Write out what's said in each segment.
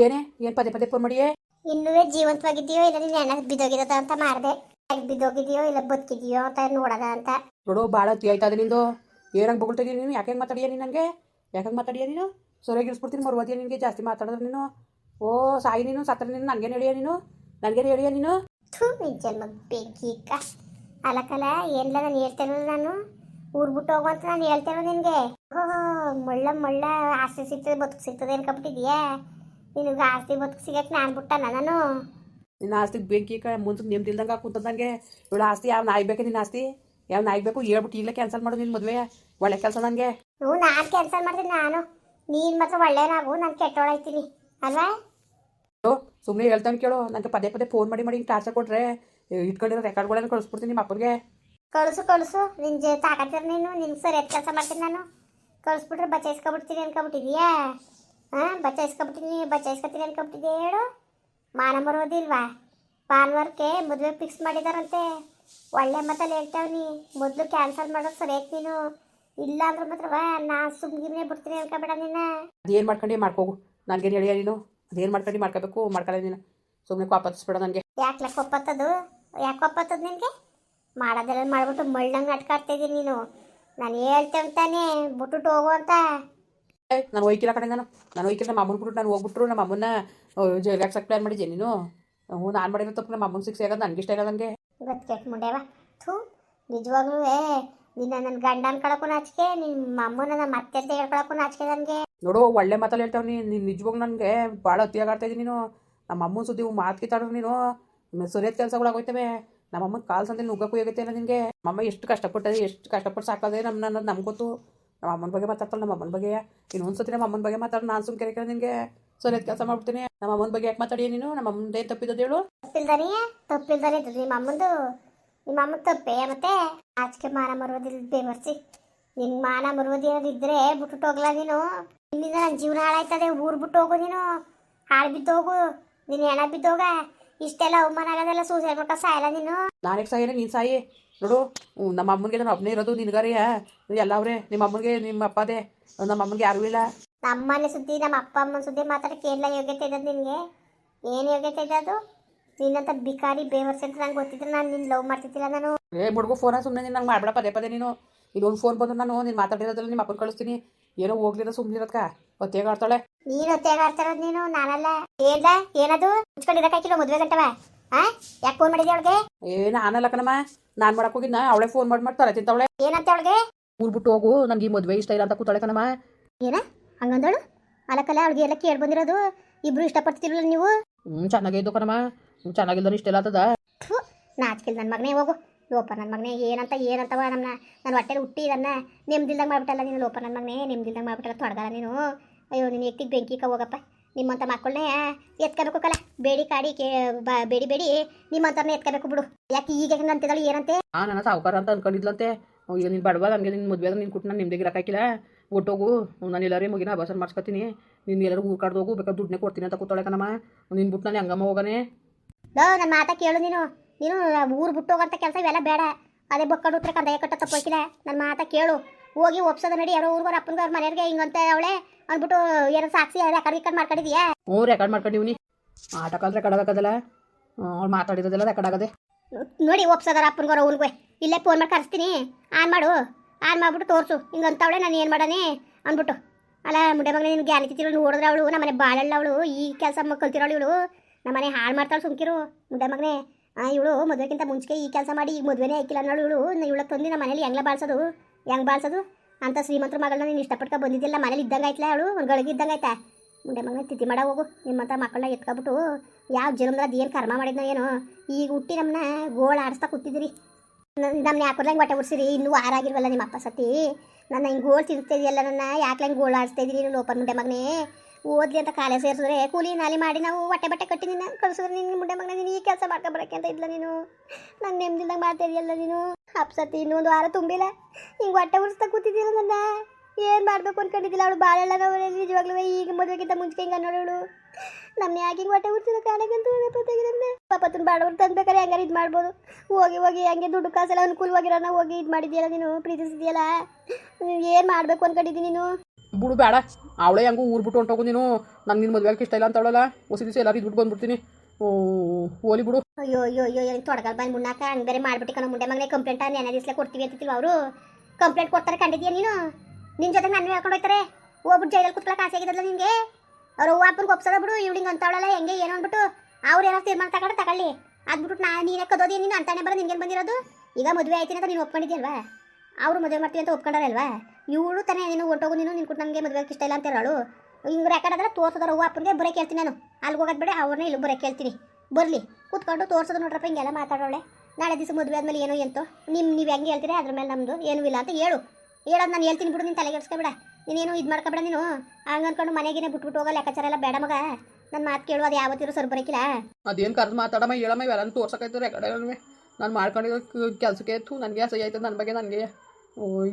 ಏನೇ ಏನ್ ಪದೇ ಪದೇ ಫೋನ್ ಮಾಡಿಯೇ? ಇನ್ನೂ ಜೀವಂತವಾಗಿದೆಯೋ ಇಲ್ಲ ನೀನು ಹೆಣ ಬಿದ್ದೋಗಿರೋದ ಅಂತ ಮಾಡಿದೆ. ಬಿದ್ದೋಗಿದೆಯೋ ಇಲ್ಲ ಬದುಕಿದೆಯೋ ಅಂತ ನೋಡದ ಅಂತ. ನೋಡು ಭಾಳ ಹೊತ್ತಿ ಆಯ್ತಾ ಅದು ನಿಂದು. ಏನಂಗೆ ಬೊಗಳ್ತಾ ಇದೀಯ ನೀನು? ಯಾಕೆ ಮಾತಾಡಿಯ ನೀನು ನನಗೆ ಯಾಕೆ ಮಾತಾಡಿಯಾ ನೀನು? ಸೊರೆಗೆ ಇಳಿಸ್ಬಿಡ್ತೀನಿ ಮರುವದಿಯ ನಿನಗೆ ಜಾಸ್ತಿ ಮಾತಾಡಿದ್ರೆ ನೀನು. ಓ ಸಾಯಿ ನೀನು ಸತ್ರ ನೀನು ನನಗೇನು ಹೇಳಿಯ ನೀನು? ನನಗೇನು ಹೇಳಿಯ ನೀನು? ಥೂ ಬೆಂಕಿಕ್ಕ ಅಲಕಲ ಏನಿಲ್ಲ ನಾನು ಹೇಳ್ತೇನೆ ನಾನು? ಊರ್ ಬಿಟ್ಟು ಹೋಗು ಅಂತ ನಾನು ಹೇಳ್ತೇನೆ ನಿನಗೆ. ಓಹೋ ಮಳ್ಳ ಮಳ್ಳ ಆಸೆ ಸಿಗ್ತದೆ ಬದುಕು ಸಿಗ್ತದೆ ಅನ್ಕೊಬಿಟ್ಟಿದ್ಯಾ ನಿನಗೆ ಆಸ್ತಿ ಬದುಕು ಸಿಗಕ್ಕೆ ನಾನು ಬಿಟ್ಟನ ನಾನು. ನಿನ್ನ ಆಸ್ತಿ ಬೆಂಕಿ ಕ ಮುಂಚೆ ನೆಮ್ಮದಿಲ್ದಂಗೆ ಕೂತದಂಗೆ. ಇವಳು ಆಸ್ತಿ ಯಾವ ನಾಯಿ ಬೇಕು ನಿನ್ನ ಆಸ್ತಿ? ಯಾವ ನಾಯಿ ಬೇಕು? ಹೇಳ್ಬಿಟ್ಟು ಇಲ್ಲ ಕ್ಯಾನ್ಸಲ್ ಮಾಡು ನಿನ್ನ ಮದುವೆ. ಒಳ್ಳೆ ಕೆಲಸ ನನಗೆ ಹ್ಞೂ ನಾನು ಕ್ಯಾನ್ಸಲ್ ಮಾಡ್ತೀನಿ ನಾನು. ನೀನು ಮಾತ್ರ ಒಳ್ಳೆಯನಾಗು ನಾನು ಕೆಟ್ಟೋಳಾಯ್ತೀನಿ ಅಲ್ವಾ? ಸುಮ್ಮನೆ ಹೇಳ್ತಾನೆ ಕೇಳು. ನನಗೆ ಪದೇ ಪದೇ ಫೋನ್ ಮಾಡಿ ಮಾಡಿ ಟಾರ್ಚರ್ ಕೊಟ್ರೆ ಇಟ್ಕೊಂಡಿರೋ ರೆಕಾರ್ಡ್ಗಳೆಲ್ಲ ಕಳಿಸ್ಬಿಡ್ತೀನಿ ನಿಮ್ಮ ಅಪ್ಪನಿಗೆ. ಕಳಿಸು ಕಳಿಸು. ನಿನ್ನ ಜೊತೆ ತಾಕತ್ತಿರ ನೀನು. ನಿನ್ಗೆ ಸರಿಯಾದ ಕೆಲಸ ಮಾಡ್ತೀನಿ ನಾನು. ಕಳಿಸ್ಬಿಟ್ರೆ ಬಚಾಯಿಸ್ಕೊಬಿಡ್ತೀನಿ ಅನ್ಕೊಬಿಟ್ಟಿದ್ಯಾ? ಹಾಂ ಬಚಾಯಿಸ್ಕೊಬಿಟ್ಟಿನಿ ಬಚಾಯಿಸ್ಕೊತೀನಿ ಅನ್ಕೊಬಿಟ್ಟಿದ್ದೆ ಹೇಳು? ಮಾನ ಬರೋದಿಲ್ವಾ ಭಾನುವಾರಕ್ಕೆ ಮದುವೆ ಫಿಕ್ಸ್ ಮಾಡಿದಾರಂತೆ. ಒಳ್ಳೆ ಮಾತಲ್ಲಿ ಹೇಳ್ತಾವ್ನಿ ಮೊದಲು ಕ್ಯಾನ್ಸಲ್ ಮಾಡೋದು ಸರಿಯಾಗಿ ನೀನು. ಇಲ್ಲ ಅಂದ್ರೆ ಮಾತ್ರವ ನಾ ಸುಮ್ಮನೆ ಬಿಡ್ತೀನಿ ಅನ್ಕೊಬೇಡ ನಿನ್ನ ಅದೇನು ಮಾಡ್ಕೊಂಡು ಮಾಡ್ಕೋಗು. ನನಗೇನು ಹೇಳಿಯ ನೀನು? ಅದೇನು ಮಾಡ್ಕೊಂಡು ಮಾಡ್ಕೋಬೇಕು ಮಾಡ್ಕೊಳ್ಳ ನೀನು. ಸುಮ್ಮನೆ ಕಾಪಾಡಿಸ್ಬೇಡ ನನಗೆ. ಯಾಕೆ ಕೊಪ್ಪತ್ತದು ಯಾಕೆ ಒಪ್ಪತ್ತದು ನಿನಗೆ? ಮಾಡೋದೆಲ್ಲ ಮಾಡ್ಬಿಟ್ಟು ಮಳ್ಳಂಗೆ ಅಟ್ಕಾಡ್ತಿದ್ದೀನಿ ನೀನು. ನಾನು ಹೇಳ್ತೇವೆ ತಾನೇ ಬಿಟ್ಬಿಟ್ಟು ಹೋಗು ಅಂತ. ನಾನು ಒಯ್ಕಿಲ್ಲ ಕಡೆ ನಾನು. ನಾನು ಹೋಯ್ಕಿಲ್ಲ ನಮ್ಮ ಅಮ್ಮನ ಬಿಟ್ಟು ನಾನು ಹೋಗ್ಬಿಟ್ರು. ನಮ್ಮ ಅಮ್ಮನ ಜೈಲಿಗೆ ಹಾಕ್ಸಕ್ಕೆ ಪ್ಲ್ಯಾನ್ ಮಾಡಿದ್ದೆ ನೀನು? ಹ್ಞೂ ನಾನು ಮಾಡಿರೋ ತಪ್ಪು. ನಮ್ಮ ಅಮ್ಮನ ಸಿಕ್ಸ್ ಆಗೋದು ನನಗೆ ಇಷ್ಟ ಇಲ್ಲ ನನಗೆ ಗೊತ್ತೆಟ್ ಮುಂಡೆವ ಥೂ ನಿಜವಾಗ್ಲೂ ನಿನ್ನ ನನ್ನ ಗಂಡ ಅನ್ಕೊಳಕ್ಕೂ ನಾಚಿಕೆ ನಿಮ್ಮ ಅಮ್ಮನ ನನ್ನ ಮತ್ತೆ ಅಂತ ಹೇಳ್ಕೊಳಕ್ಕೂ ನಾಚಿಕೆ ನನಗೆ. ನೋಡು ಒಳ್ಳೆ ಮಾತಲ್ಲಿ ಹೇಳ್ತಾವ ನೀನು ನೀನು ನಿಜವಾಗ್ ನನಗೆ ಭಾಳ ಅತಿಯಾಗಾಡ್ತಾ ಇದ್ದೀನಿ ನೀನು. ನಮ್ಮ ಅಮ್ಮನ ಸುದ್ದಿ ಮಾತು ಕಿತ್ತಾಡ್ರು ನೀನು. ಸರಿಯಾದ ಕೆಲಸಗಳಾಗೋಯ್ತವೆ ನಮ್ಮ ಅಮ್ಮನ ಕಾಲು ಸಂದಲ್ಲಿ ನುಗ್ಗಕ್ಕೂ ಹೋಗುತ್ತೆ ನಿನಗೆ. ನಮ್ಮಮ್ಮ ಎಷ್ಟು ಕಷ್ಟಪಟ್ಟದೆ ಎಷ್ಟು ಕಷ್ಟಪಟ್ಟು ಸಾಕದೆ ನಮ್ಮ ನಮ್ಗೆ ಗೊತ್ತು ನಮ್ಮ ಅಮ್ಮನ ಬಗ್ಗೆ ಮಾತಾಡ್ತಾಳೆ ನಮ್ಮ ಅಮ್ಮನ ಬಗ್ಗೆ. ಇನ್ನೊಂದು ಸತಿ ನಮ್ಮ ಅಮ್ಮನ ಬಗ್ಗೆ ಮಾತಾಡೋಣ ನಾನು ಸುಮ್ಮನೆ ಕೆರೆ ನಿನಗೆ. ಸರಿಯಾದ ಕೆಲಸ ಮಾಡ್ಬಿಡ್ತೀನಿ. ನಮ್ಮ ಅಮ್ಮನ ಬಗ್ಗೆ ಯಾಕೆ ಮಾತಾಡಿ ನೀನು? ನಮ್ಮ ಅಮ್ಮಂದೇ ತಪ್ಪಿದ್ದದು ಹೇಳು. ತಪ್ಪಿಲ್ದಾನೆ ತಪ್ಪಿಲ್ದಾನೆ ನಿಮ್ಮ ಅಮ್ಮಂದು. ನಿಮ್ಮ ಅಮ್ಮನ ತಪ್ಪೇ ಮತ್ತೆ? ಆಚೆಗೆ ಮಾನ ಮರುವುದಿಲ್ಲ ಬೇವರ್ಸಿ. ನಿನ್ನ ಮಾನ ಮರುವುದಿ ಏನಾದ್ರು ಇದ್ರೆ ಬಿಟ್ಬಿಟ್ಟು ಹೋಗ್ಲಾ ನೀನು? ನಿನ್ನಿಂದ ನನ್ನ ಜೀವನ ಹಾಳಾಯ್ತದೆ ಊರು ಬಿಟ್ಟು ಹೋಗು ನೀನು. ಹಾಳು ಬಿದ್ದು ಹೋಗು. ನೀನು ಹೆಣ ಬಿದ್ದೋಗ ಇಷ್ಟೆಲ್ಲ ಅವಮಾನ ಆಗೋದೆಲ್ಲ ಸೂಸೈಡ್ ಮಾಡ್ಕೊ ಸಾಯಲ್ಲ ನೀನು? ನಾನೇ ಸಾಯಿರ ನೀನು ಸಾಯಿ. ನೋಡು ನಮ್ಮ ಅಮ್ಮನಿಗೆ ನಾನು ಒಬ್ಬನೇ ಇರೋದು ನಿನಗಾರಿಯ ಎಲ್ಲ ಅವರೇ ನಿಮ್ಮ ಅಮ್ಮನಿಗೆ ನಿಮ್ಮ ಅಪ್ಪದೇ ನಮ್ಮ ಅಮ್ಮನಿಗೆ ಯಾರು ಇಲ್ಲ. ನಮ್ಮನೆ ಸುದ್ದಿ ನಮ್ಮ ಅಪ್ಪ ಅಮ್ಮನ ಸುದ್ದಿ ಮಾತಾಡಕ್ಕೆ ಎಲ್ಲ ಯೋಗ್ಯತೆ ಇದ್ದದ್ದು ನಿನಗೆ? ಏನು ಯೋಗ್ಯತೆ ಇದ್ದದು ನಿನ್ನಂತ ಬಿಕಾರಿ ಬೇವರ್ಸಿ ಅಂತ ನಂಗೆ ಗೊತ್ತಿದ್ರೆ ನಾನು ನಿನ್ನ ಲವ್ ಮಾಡ್ತಿದ್ದಿಲ್ಲ ನಾನು. ಏ ಮುಡುಗು ಫೋನ ಸುಮ್ಮನೆ ನೀನು ನಂಗೆ ಮಾಡ್ಬೇಡ ಪದೇ ಪದೇ ನೀನು. ಇದೊಂದು ಫೋನ್ ಬಂದು ನಾನು ನೀನು ಮಾತಾಡಿರೋದ್ರಲ್ಲಿ ನಿಮ್ಮ ಅಪ್ಪನ ಕಳಿಸ್ತೀನಿ. ಏನೋ ಹೋಗ್ಲಿರೋ ಸುಮ್ಮನಿರೋದ್ಕ ಒತ್ತೇಗ ಆಡ್ತಾಳೆ. ನೀನು ಆಡ್ತಿರೋದು ನೀನು ನಾನಲ್ಲ. ಏನ್ಲ ಏನದು? ಮುಚ್ಕೊಂಡಿರಕ್ಕಾಗಿಲ್ಲ ಮದುವೆ ಗಂಟವ? ಆ? ಯಾಕೆ ಫೋನ್ ಮಾಡಿದ್ದೆ ಅವಳಿಗೆ? ಏ ನಾನಲ್ಲ ಕಣಮ್ಮ. ನಾನು ಮಾಡಕ್ಕೆ ಹೋಗಿದ್ನ ಅವಳೆ ಫೋನ್ ಮಾಡಿ ತಿಂತ ಅವಳೆ ಏನಂತ ಅವಳಿಗೆ? ಊರ್ ಬಿಟ್ಟು ಹೋಗು ನನಗೆ ಈ ಮದುವೆ ಇಷ್ಟ ಇಲ್ಲ ಅಂತ ಕೂತಾಳೆ ಕಣಮ್ಮ. ಏನ? ಹಂಗಂದಳು? ಅಲಕಲ್ಲ ಅವಳಿಗೆ ಎಲ್ಲ ಕೇಳಿ ಬಂದಿರೋದು. ಇಬ್ರು ಇಷ್ಟಪಡ್ತಿರಲ್ಲ ನೀವು? ಹ್ಞೂ ಚೆನ್ನಾಗೇ ಇದ್ದು ಕಣಮ್ಮ. ಹ್ಞೂ ಚೆನ್ನಾಗಿಲ್ಲ ಇಷ್ಟ ಇಲ್ಲ ಆಗ್ತದ ಥು ನನ್ನ ಮಗನೇ ಹೋಗು. ಲೋಪ ನನ್ನ ಮಗನೇ ಏನಂತ ಏನಂತವ ನಮ್ಮ ನನ್ನ ಹೊಟ್ಟೆಲಿ ಹುಟ್ಟಿ ಇದನ್ನ ನೆಮ್ಮದಿಲ್ದಂಗೆ ಮಾಡ್ಬಿಟ್ಟಲ್ಲ ನೀನು ಲೋಪ ನನ್ನ ಮಗನೇ ನೆಮ್ಮದಿಲ್ದಂಗೆ ಮಾಡ್ಬಿಟ್ಟಲ್ಲ ತೊಡಗಲ್ಲ ನೀನು. ಅಯ್ಯೋ ನೀನು ಎತ್ತಿಗೆ ಬೆಂಕಿ ಹೋಗಪ್ಪ. ನಿಮ್ಮಂಥ ಮಕ್ಕಳನ್ನೇ ಎತ್ಕೋಬೇಕು ಕಲ. ಬೇಡಿ ಕಾಡಿ ಕೇ ಬೇಡಿ ಬೇಡಿ. ನಿಮ್ಮಂಥವ್ರನ್ನ ಎತ್ಕೋಬೇಕು ಬಿಡು. ಯಾಕೆ ಈಗ ಅಂತಿದ್ದಾಳು ಏನಂತೆ? ಹಾಂ ನನ್ನ ಸಾವುಕಾರ ಅಂತ ಅನ್ಕೊಂಡಿದ್ಲಂತೆ. ಈಗ ನೀನು ಬಡವ ನನಗೆ ನಿನ್ನ ಮದುವೆ ನೀನು ಕುಟ್ಟು ನಾನು ನಿಮ್ದಿಗೆ ಒಟ್ಟೋಗು. ನಾನು ಎಲ್ಲರೂ ಮುಗಿನ ಅಭಾಸನ ಮಾಡ್ಸ್ಕೊತೀನಿ. ನೀನು ಎಲ್ಲರೂ ಊರು ಕಡ್ದು ಹೋಗು ಬೇಕಾದ್ರೆ ದುಡ್ಡನ್ನೇ ಕೊಡ್ತೀನಿ ಅಂತ ಕೂತಾಳೆ ಕಣಮ್ಮ. ನಿನ್ನ ಬಿಟ್ಟು ನಾನು ಹಂಗಮ್ಮ ಹೋಗನೆ. ಲೋ ನನ್ನ ಮಾತಾ ಕೇಳು ನೀನು. ನೀನು ಊರು ಬಿಟ್ಟು ಹೋಗೋಂಥ ಕೆಲಸ ಇವೆಲ್ಲ ಬೇಡ. ಅದೇ ಬಕ್ಕಡು ಉತ್ತರ ಕಂದಾಯ ಕಟ್ಟ ತಪ್ಪೋಕಿಲ್ಲ ನನ್ನ ಮಾತಾ ಕೇಳು. ಹೋಗಿ ಒಪ್ಸೋದ ನಡಿ ಯಾರೋ ಊರ್ಗೋರ್ ಅಪ್ಪನ್ಗೆ ಅವ್ರ ಮನೆಯವ್ರಿಗೆ ಹಿಂಗಂತ ಅವಳೆ ಅಂದ್ಬಿಟ್ಟು ಏನೋ ಸಾಕ್ಷಿ ರೆಕಾರ್ಡ್ ಗಿಕಾರ್ಡ್ ಮಾಡ್ಕೊಂಡಿದ್ಯಾ? ಹ್ಞೂ ರೆಕಾರ್ಡ್ ಮಾಡ್ಕೊಂಡಿವ್ನಿ ಆಟ ಕಾಲ್ ರೆಕಾರ್ಡ್ ಆಗಕ್ಕದಲ್ಲ. ಅವ್ಳು ಮಾತಾಡಿರೋದೆಲ್ಲ ರೆಕಾರ್ಡ್ ಆಗದೆ. ನೋಡಿ ಒಪ್ಸೋದಾರ ಅಪ್ಪನ್ಗೋರ ಊರ್ಗೆ ಇಲ್ಲೇ ಫೋನ್ ಮಾಡಿ ಕರೆಸ್ತೀನಿ. ಆನ್ ಮಾಡು. ಆನ್ ಮಾಡ್ಬಿಟ್ಟು ತೋರಿಸು. ಹಿಂಗಂತವಳೆ ನಾನು ಏನು ಮಾಡಾನೆ ಅಂದ್ಬಿಟ್ಟು. ಅಲ್ಲ ಮುಂಡೆ ಮಗನ ನಿನ್ಗೆ ಗ್ಯಾನಿ ತಿತ್ತಿರೋಳು ನೋಡಿದ್ರೆ ಅವಳು ನಮ್ಮನೆ ಬಾಳಲ್ಲ ಅವಳು ಈ ಕೆಲಸ ಕಲ್ತಿರೋಳು ಇವಳು. ನಮ್ಮನೆ ಹಾಳು ಮಾಡ್ತಾಳೆ ಸುಮ್ಕಿರು. ಮುಂಡೆ ಮಗನೇ ಇವಳು ಮದುವೆಗಿಂತ ಮುಂಚೆ ಈ ಕೆಲಸ ಮಾಡಿ ಈಗ ಮದುವೆನೇ ಆಯ್ಕಿಲ್ಲ ಅನ್ನೋಳು ಇವಳು. ಇವಳ ತಂದು ನಮ್ಮ ಮನೇಲಿ ಹೆಂಗ್ಲ ಬಾಳ್ಸೋದು. ಹೆಂಗ್ ಬಾಳ್ಸೋದು ಅಂತ ಶ್ರೀಮಂತರ ಮಗಳನ್ನ ನೀನು ಇಷ್ಟಪಟ್ಕೊ ಬಂದಿದ್ದಿಲ್ಲ ಮನೇಲಿ ಇದ್ದಂಗೆ ಆಯ್ತಲ್ಲ ಅವಳು? ಒಂದು ಗಳಿಗೆ ಇದ್ದಂಗೆ ಆಯ್ತಾ? ಮುಂಡೆ ಮಗನ ತಿಥಿ ಮಾಡ ಹೋಗು. ನಿಮ್ಮಂಥ ಮಕ್ಕಳನ್ನ ಎತ್ಕೊಬಿಟ್ಟು ಯಾವ ಜನ್ಮದ ಅದು ಏನು ಕರ್ಮ ಮಾಡಿದ್ನ ಏನೋ, ಈಗ ಹುಟ್ಟಿ ನಮ್ಮನ್ನ ಗೋಳ ಆಡಿಸ್ತಾ ಕೂತಿದ್ದೀರಿ. ನಮ್ಮನ್ನ ಯಾಕೊರ್ಲಂಗೆ ಹೊಟ್ಟೆ ಉಡ್ಸಿರಿ? ಇನ್ನೂ ವಾರ ಆಗಿಲ್ವಲ್ಲ ನಿಮ್ಮ ಅಪ್ಪ ಸತಿ. ನನ್ನ ಹಿಂಗೆ ಗೋಳು ತಿರುಗ್ತಾ ಇದೆಯಲ್ಲ ನನ್ನ, ಯಾಕೆ ಹಂಗೆ ಗೋಳು ಆಡಿಸ್ತಾ ಇದ್ದೀರಿ ನೀನು ಲೋಪನ್ ಮುಂಡೆ ಮಗನೇ? ಓದ್ಲಿ ಅಂತ ಕಾಲೇ ಸೇರಿಸಿದ್ರೆ, ಕೂಲಿ ನಾಲಿ ಮಾಡಿ ನಾವು ಹೊಟ್ಟೆ ಬಟ್ಟೆ ಕಟ್ಟಿ ನಿನ್ನ ಕಳಿಸಿದ್ರೆ ನಿನ್ನ ಮುಂಡೆ ಮಗನ, ನೀನು ಈ ಕೆಲಸ ಮಾಡ್ಕೊಬರಕ್ಕೆ ಅಂತ ಇದ್ಲ ನೀನು. ನಂಗೆ ನೆಮ್ಮದಿಲ್ದಂಗೆ ಮಾಡ್ತಾ ಇದೆಯಲ್ಲ ನೀನು. ಅಪ್ಸತಿ ಇನ್ನೊಂದು ವಾರ ತುಂಬಿಲ್ಲ. ಹಿಂಗೆ ಹೊಟ್ಟೆ ಉರ್ಸ್ತಾ ಕೂತಿದ್ದೀರ ನನ್ನ ಏನು ಮಾಡಬೇಕು ಅನ್ಕೊಂಡಿದ್ದಿಲ್ಲ ಅವಳು ಭಾಳ ನಾವು ನಿಜವಾಗ್ಲೂ ಈಗ ಮದುವೆಗಿಂತ ಮುಂಚೆ ಹಿಂಗೆ ಅನ್ನೋಳು ನಮ್ಮ ಯಾಕೆ ಹಿಂಗೆ ಹೊಟ್ಟೆ ಉಡ್ಸಿದ ಕಾಣಕ್ಕಂತೂ ತುಂಬ ಪಾಪತ್ತನ ಬಾಡವ್ರು ತಂದ್ಬೇಕಾರೆ ಹೆಂಗಾರು ಇದು ಮಾಡ್ಬೋದು. ಹೋಗಿ ಹೋಗಿ ಹಂಗೆ ದುಡ್ಡು ಕಾಸೆಲ್ಲ ಹೋಗಿರನ ಹೋಗಿ ಇದು ಮಾಡಿದ್ಯಲ್ಲ ನೀನು, ಪ್ರೀತಿಸಿದ್ಯಲ್ಲ? ಏನು ಮಾಡಬೇಕು ಅನ್ಕೊಂಡಿದ್ದೀನಿ ನೀನು? ಬಿಡು ಬೇಡ. ಅವಳೇ ಹೆಂಗೂ ಊರು ಬಿಟ್ಟು ಹೊಂಟೋಗು ನೀನು. ನಾನು ನಿನ್ನ ಮದುವೆಗೆ ಇಷ್ಟ ಇಲ್ಲ ಅಂತ ಅವಳಲ್ಲ. ಹೊಸ ದಿವಸ ಎಲ್ಲರೂ ಇದ್ಬಿಟ್ಟು ಬಂದ್ಬಿಡ್ತೀನಿ. ಓ, ಹೋಲಿ ಬಿಡು. ಅಯ್ಯೋ ಅಯ್ಯೋ ಅಯ್ಯೋ ಏನು ತೊಡಗಲ್ ಬಂದು ಮುನ್ನಾಕ? ಹಂಗೆ ಬೇರೆ ಮಾಡ್ಬಿಟ್ಟು ಕಣ ಮುಂಡೆ ಮಗನೇ ಕಂಪ್ಲೇಂಟ್ ನೆನೆ ದಿಸ್ಲೆ ಕೊಡ್ತೀವಿ ಅಂತಿಲ್ವ ಅವರು. ಕಂಪ್ಲೇಂಟ್ ಕೊಡ್ತಾರೆ ಕಂಡಿದ್ಯಾ ನೀನು? ನಿನ್ನ ಜೊತೆ ನನ್ನ ಹೇಳ್ಕೊಂಡು ಹೋಗ್ತಾರೆ ಹೋಗ್ಬಿಟ್ಟು ಜೈಲಲ್ಲಿ ಕುತ್ಕೊಳಕ್ಕೆ ಆಸೆ ಆಗಿದ್ದಲ್ಲ ನಿಮಗೆ ಅವ್ರು ಹೂವು ಅಪ್ಪನಿಗೆ ಒಪ್ಸದ ಬಿಡು ಇವಳಿಂಗ್ ಅಂತವಳಲ್ಲ ಹೆಂಗೆ ಏನು ಅಂದ್ಬಿಟ್ಟು ಅವ್ರು ಏನಾದ್ರು ತೀರ್ಮಾನ ತಗೊಂಡು ತಗೊಳ್ಳಿ. ಅದ್ಬಿಟ್ಟು ನಾ ನೀನೇ ಕದೋದಿ ನೀನು ಅಂತಾನೆ ಬರೋ ನಿನ್ಗೇನು ಬಂದಿರೋದು? ಈಗ ಮದುವೆ ಆಯ್ತೀನಿ ಅಂತ ನೀನು ಒಪ್ಕೊಂಡಿದ್ಯಲ್ವಾ? ಅವರು ಮದುವೆ ಮಾಡ್ತೀವಿ ಅಂತ ಒಪ್ಕೊಂಡಾರಲ್ವಾ ಇವಳು ತಾನೇ ನೀನು ಹೊಂಟೋಗು ನೀನು ನಿನ್ಕೊಟ್ಟು ನನಗೆ ಮದುವೆ ಇಷ್ಟ ಇಲ್ಲ ಅಂತ ಹೇಳೋಳು. ಹಿಂಗೆ ರೆಕಾರ್ಡ್ ಆದ್ರೆ ತೋರ್ಸೋದಾರ ಹೂವು ಅಪ್ಪನಿಗೆ ಬರೋಕೆ ಹೇಳ್ತೀನಿ ನಾನು. ಅಲ್ಲಿಗೆ ಹೋಗೋದು ಬೇಡ ಅವ್ರನ್ನ ಇಲ್ಲಿ ಬರೋಕೆ ಹೇಳ್ತೀನಿ ಬರಲಿ. ಕೂತ್ಕೊಂಡು ತೋರ್ಸೋದು ನೋಡ್ರಪ್ಪ, ಹಿಂಗೆಲ್ಲ ಮಾತಾಡೋಳೆ ನಾಳೆ ದಿವಸ ಮದುವೆ ಆದಮೇಲೆ ಏನೋ ಎಂತೋ. ನಿಮ್ಮ ನೀವು ಹೆಂಗೆ ಹೇಳ್ತೀರಿ? ಅದ್ರ ಮೇಲೆ ನಮ್ಮದು ಏನೂ ಇಲ್ಲ ಅಂತ ಹೇಳು. ಹೇಳೋದು ನಾನು ಹೇಳ್ತೀನಿ ಬಿಡು, ನೀನು ತಲೆಗೆಡ್ಸ್ಕೊಬೇಡ ನೀನೇನು ಇದು ಮಾಡ್ಕೊಬೇಡ ನೀನು. ಹಂಗೆ ಅಂದ್ಕೊಂಡು ಮನೆಗೇನೆ ಬಿಟ್ಬಿಟ್ಟು ಹೋಗೋ ಲೆಕ್ಕಾಚಾರ ಎಲ್ಲ ಬೇಡ ಮಗ. ನನ್ನ ಮಾತು ಕೇಳು, ಅದು ಯಾವತ್ತಿರೋ ಸರ್ ಬರೋಕಿಲ್ಲ ಅದೇನು ಕರೆದು ಮಾತಾಡಮ್ಮ, ಹೇಳಮ್ಮ, ಇವೆಲ್ಲ ತೋರ್ಸೋಕೈತೆ ರೆಕಾರ್ಡ್ ನಾನು ಮಾಡ್ಕೊಂಡಿರೋ ಕೆಲಸಕ್ಕೆ ಇತ್ತು ನನಗೆ ಅಸಹ್ಯ ಆಯ್ತದೆ ನನ್ನ ಬಗ್ಗೆ ನನಗೆ.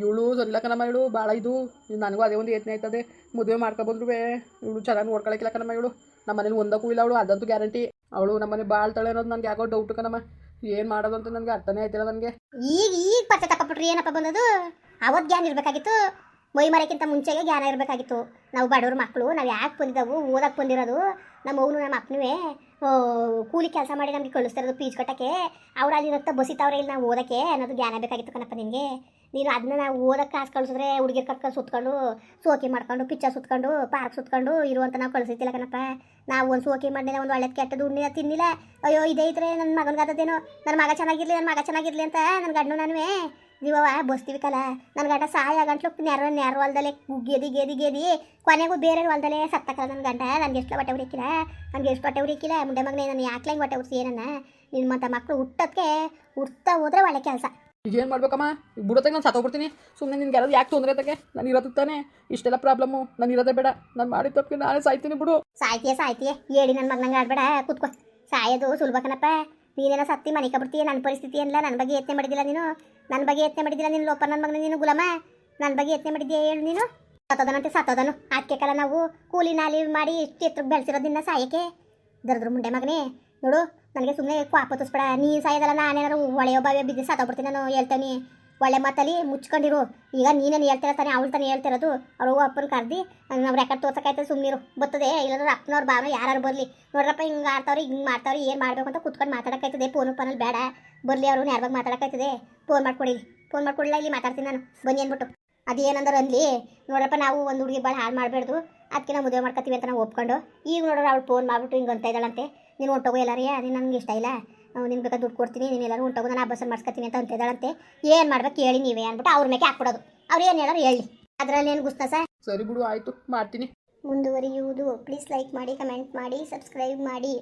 ಇವಳು ಕಣಮ್ಮ ಇವಳು ಭಾಳ ಇದು. ನನಗೂ ಅದೇ ಒಂದು ಯತ್ನ ಆಯ್ತದೆ ಮದುವೆ ಮಾಡ್ಕೊಬಂದ್ರು ಇವಳು ಚೆನ್ನಾಗಿ ನೋಡ್ಕೊಳಕ್ಕಿಲ್ಲ ಕಣಮ್ಮ ಇವಳು. ನಮ್ಮ ಮನೇಲಿ ಒಂದಕ್ಕೂ ಇಲ್ಲ ಅವಳು, ಅದಂತೂ ಗ್ಯಾರಂಟಿ. ಅವಳು ನಮ್ಮನೆ ಬಾಳ್ತಾಳೆ ಅನ್ನೋದು ನನಗೆ ಯಾಕೋ ಡೌಟ್ ಕಣಮ್ಮ. ಏನು ಮಾಡೋದು ಅಂತ ನನಗೆ ಅರ್ಥನೇ ಆಯ್ತಿಲ್ಲ ನನಗೆ. ಈಗ ಈಗ ಪಚ್ಚ ತಪ್ಪಬಿಟ್ರಿ ಏನಪ್ಪ ಬಂದದು ಅವತ್ತು ಜ್ಞಾನ ಇರಬೇಕಾಗಿತ್ತು. ಮೈ ಮರಕ್ಕಿಂತ ಮುಂಚೆಗೆ ಜ್ಞಾನ ಇರಬೇಕಾಗಿತ್ತು. ನಾವು ಬಡವ್ರ ಮಕ್ಕಳು, ನಾವು ಯಾಕೆ ಬಂದಿದ್ದವು? ಓದಕ್ಕೆ ಬಂದಿರೋದು. ನಮ್ಮ ಅವನು, ನಮ್ಮ ಅಪ್ಪನೂ ಕೂಲಿ ಕೆಲಸ ಮಾಡಿ ನಮಗೆ ಕಳಿಸ್ತಿರೋದು ಪೀಜ್ ಕಟ್ಟಕ್ಕೆ. ಅವ್ರು ಅಲ್ಲಿರತ್ತ ಬಸಿತಾವ್ರೆ ಇಲ್ಲಿ ನಾವು ಓದಕ್ಕೆ ಅನ್ನೋದು ಜ್ಞಾನ ಬೇಕಾಗಿತ್ತು ಕಣಪ್ಪ ನಿನಗೆ. ನೀನು ಅದನ್ನ ನಾವು ಓದಕ್ಕೆ ಕಾಸು ಕಳಿಸಿದ್ರೆ ಹುಡುಗಿರ್ ಕರ್ಕೊಂಡು ಸುತ್ಕೊಂಡು ಸೋಕಿ ಮಾಡ್ಕೊಂಡು ಪಿಚ್ಚರ್ ಸುತ್ಕೊಂಡು, ಪಾರ್ಕ್ ಸುತ್ಕೊಂಡು ಇರುವಂತ ನಾವು ಕಳಿಸಿದ್ದಿಲ್ಲ ಕಣಪ್ಪ. ನಾವು ಒಂದು ಸೋಕಿ ಮಾಡಿಲ್ಲ ಒಂದು ಒಳ್ಳೆದು ಕೆಟ್ಟದ್ದು ಉಣ್ಣಿಲ್ಲ ತಿನ್ನಿಲ್ಲ ಅಯ್ಯೋ, ಇದೇ ಇದ್ರೆ ನನ್ನ ಮಗನಿಗಾದದೇನೋ ನನ್ನ ಮಗ ಚೆನ್ನಾಗಿರ್ಲಿ ನನ್ನ ಮಗ ಚೆನ್ನಾಗಿರ್ಲಿ ಅಂತ ನನ್ನ ಗಂಡು ನಾನುವೇ. ಜೀವವ ಬಸ್ತೀವಿ ಕಲ. ನನ್ನ ಗಂಡ ಸಹಾಯ ಗಂಟ್ಲು ನೆರ ನೆರ ಹೊಲ್ದಲೆ ಗೆದಿ ಗೆದಿ ಗೆದಿ. ಕೊನೆಗೂ ಬೇರೆ ಹೊಲ್ದಲೆ ಸತ್ತಕಲ ನನ್ನ ಗಂಡ. ನನಗೆ ಎಷ್ಟು ಹೊಟ್ಟೆ ಉರಿಕಿಲ್ಲ, ನನಗೆ ಎಷ್ಟು ಬಟ್ಟೆ ಉರಿಕಿಲ್ಲ. ಮುಂದೆ ಮಗನೇ ನಾನು ಯಾಕೆ ಬಟ್ಟೆ ಉರಿಸಿ ಏನನ್ನ ನಿನ್ನ ಮಂತ ಮಕ್ಕಳು ಹುಟ್ಟೋದಕ್ಕೆ ಹುಡ್ತಾ ಹೋದ್ರೆ ಒಳ್ಳೆ ಕೆಲಸ. ಏನು ಮಾಡ್ಬೇಕಮ್ಮ? ಬಿಡೋತ್ತಾಗ ನಾನು ಸತ್ತೋಗ್ಬಿಡ್ತೀನಿ ಸುಮ್ಮನೆ ನಿನ್ಗೆ ಯಾರು ಯಾಕೆ ತೊಂದರೆ ತಗೆ ನಾನು ಇರೋದಕ್ಕೆ ತಾನೆ. ಇಷ್ಟೆಲ್ಲ ಪ್ರಾಬ್ಲಮ್ಮು ನಾನು ಇರೋದೇ ಬೇಡ. ನಾನು ಮಾಡಿ ತಪ್ಪಿಗೆ ನಾಳೆ ಸಾಯ್ತೀನಿ ಬಿಡು. ಸಾಯ್ತೀಯ ಸಾಯ್ತೀಯ. ಹೇಳಿ ನನ್ನ ಮಗನಂಗೆ ಆಡ್ಬೇಡ. ಕೂತ್ಕೋ. ಸಾಯೋದು ಸುಲಭ ನೀನೇನ ಸತ್ತಿ ಮನೆ ಕಬಿಡ್ತೀಯ ನನ್ನ ಪರಿಸ್ಥಿತಿ ಏನಿಲ್ಲ ನನ್ನ ಬಗ್ಗೆ ಯತ್ನೆ ಮಾಡಿದಿಲ್ಲ ನೀನು? ನನ್ನ ಬಗ್ಗೆ ಯತ್ನೆ ಮಾಡಿದಿಲ್ಲ ನೀನು? ಲೋಪ ನನ್ನ ಮಗನ ನೀನು, ಗುಲಾಮ? ನನ್ನ ಬಗ್ಗೆ ಯತ್ನೆ ಮಾಡಿದ್ಯಾ ಹೇಳು ನೀನು? ಸತ್ತೋದನಂತೆ ಸತ್ತೋದನು. ಅದಕ್ಕೆ ನಾವು ಕೂಲಿ ನಾಲಿ ಮಾಡಿ ಇಷ್ಟು ಎತ್ತರಕ್ಕೆ ಬೆಳೆಸಿರೋದಿನ್ನ ಸಾಯಕ್ಕೆ? ದರದ್ರ ಮುಂಡೆ ಮಗನೇ. ನೋಡು ನನಗೆ ಸುಮ್ಮನೆ ಕ್ವಾಪ ತುಸ್ಬೇಡ ನೀನು ಸಾಯೋದಲ್ಲ ನಾನೇನಾರು ಒಳೆಯೋ ಬಾವಿಯೋ ಬಿದ್ದು ಸತ್ತೋಗ್ಬಿಡ್ತೀನಿ ನಾನು ಹೇಳ್ತೇನೆ. ಒಳ್ಳೆ ಮಾತಲ್ಲಿ ಮುಚ್ಕೊಂಡಿರು. ಈಗ ನೀನೇನು ಹೇಳ್ತಿರ ತಾನೆ, ಅವಳು ತಾನೇ ಹೇಳ್ತಿರೋದು. ಅವ್ರು ಅಪ್ಪನ ಕರ್ದು ನಾವು ರೆಕಾರ್ಡ್ ತೋರ್ಸಕ್ಕಾಯ್ತದೆ ಸುಮ್ಮನಿರು ಬರ್ತದೆ ಇಲ್ಲಾಂದ್ರೆ ಅಪ್ಪನವ್ರ ಭಾವನೆ ಯಾರು ಬರಲಿ. ನೋಡ್ರಪ್ಪ, ಹಿಂಗೆ ಆಡ್ತಾವ್ರಿ, ಹಿಂಗೆ ಮಾಡ್ತಾವ್ರಿ, ಏನು ಮಾಡಬೇಕು ಅಂತ ಕುತ್ಕೊಂಡು ಮಾತಾಡೋಕ್ಕಾಯ್ತದೆ. ಫೋನು ಫೋನಲ್ಲಿ ಬೇಡ. ಬರಲಿ ಅವರು, ನೇರವಾಗಿ ಮಾತಾಡೋಕ್ಕಾಯ್ತದೆ. ಫೋನ್ ಮಾಡ್ಕೊಡಿ. ಫೋನ್ ಮಾಡ್ಕೊಡ್ಲ, ಇಲ್ಲಿ ಮಾತಾಡ್ತೀನಿ ನಾನು. ಬನ್ನಿ ಅಂದ್ಬಿಟ್ಟು. ಅದೇನಂದ್ರೆ ಅಲ್ಲಿ ನೋಡ್ರಪ್ಪ, ನಾವು ಒಂದು ಹುಡುಗಿ ಭಾಳ ಹಾಳು ಮಾಡಬಾರ್ದು ಅದಕ್ಕೆ ನಾವು ಮದುವೆ ಮಾಡ್ಕೊತೀವಿ ಅಂತ ನಾವು ಒಪ್ಕೊಂಡು. ಈಗ ನೋಡೋರು ಅವ್ಳು ಫೋನ್ ಮಾಡಿಬಿಟ್ಟು ಹಿಂಗೆ ಅಂತ ಇದ್ದಾಳಂತೆ. ನೀನು ಹೊಂಟೋಗು ಎಲ್ಲಾರೇ. ನೀನು ನನಗೆ ಇಷ್ಟ ಇಲ್ಲ. ನಿನ್ಗೆ ಬೇಕಾದ ದುಡ್ಡು ಕೊಡ್ತೀನಿ ನೀನು ಎಲ್ಲರೂ ಹೊಂಟೋಗು ನಾನು ಆ ಬಸ್ಸಲ್ಲಿ ಮಾಡ್ಸ್ಕೊತೀನಿ ಅಂತ ಅಂತ ಇದ್ದಾಳಂತೆ ಏನು ಮಾಡ್ಬೇಕು ಹೇಳಿ ನೀವೇ ಅಂದ್ಬಿಟ್ಟು ಅವ್ರ ಮೇಲೆ ಹಾಕ್ಬಿಡೋದು. ಅವ್ರು ಏನು ಹೇಳೋರು ಹೇಳಿ. ಅದರಲ್ಲಿ ಏನು ಗುಸ್ತಾ ಸರ್? ಸರಿ ಬಿಡು ಆಯಿತು ಮಾಡ್ತೀನಿ. ಮುಂದುವರಿಯುವುದು. ಪ್ಲೀಸ್ ಲೈಕ್ ಮಾಡಿ ಕಮೆಂಟ್ ಮಾಡಿ ಸಬ್ಸ್ಕ್ರೈಬ್ ಮಾಡಿ.